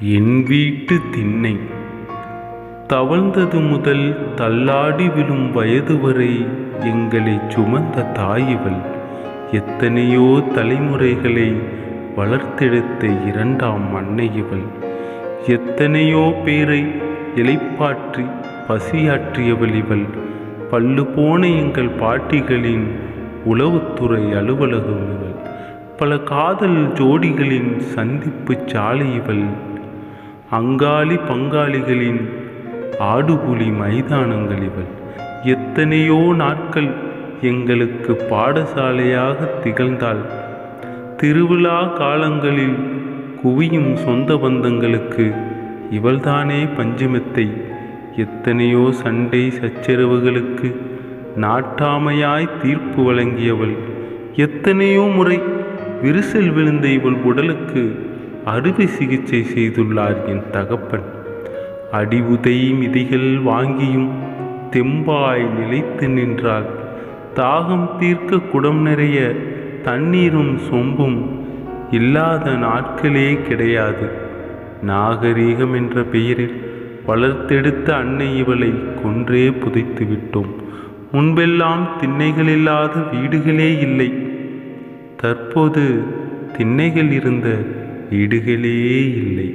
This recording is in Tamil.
என் வீட்டு திண்ணை. தவழ்ந்தது முதல் தள்ளாடி விழும் வயது வரை எங்களை சுமந்த தாயிவள். எத்தனையோ தலைமுறைகளை வளர்த்தெடுத்த இரண்டாம் அன்னை இவள் எத்தனையோ பேரை இலைப்பாற்றி பசியாற்றியவள் இவள். பல்லு போன எங்கள் பாட்டிகளின் உளவுத்துறை அலுவலகம் இவள். பல காதல் ஜோடிகளின் சந்திப்பு சாலை இவள். அங்காளி பங்காளிகளின் ஆடுபுலி மைதானங்கள் இவள். எத்தனையோ நாட்கள் எங்களுக்கு பாடசாலையாக திகழ்ந்தாள். திருவிழா காலங்களில் குவியும் சொந்த பந்தங்களுக்கு இவள்தானே பஞ்சுமெத்தை. எத்தனையோ சண்டை சச்சரவுகளுக்கு நாட்டாமையாய் தீர்ப்பு வழங்கியவள். எத்தனையோ முறை விரிசல் விழுந்த இவள் உடலுக்கு அறுவை சிகிச்சை செய்துள்ளார் என் தகப்பன். அடி உதை மிதிகள் வாங்கியும் தெம்பாய் நிலைத்து நின்றாள் தாகம் தீர்க்க குடம் நிறைய தண்ணீரும் சொம்பும் இல்லாத நாட்களே கிடையாது. நாகரீகம் என்ற பெயரில் வளர்த்தெடுத்த அன்னை இவளை கொன்றே புதைத்து விட்டோம். முன்பெல்லாம் திண்ணைகள் இல்லாத வீடுகளே இல்லை. தற்போது திண்ணைகள் இருந்த வீடுகளே இல்லை.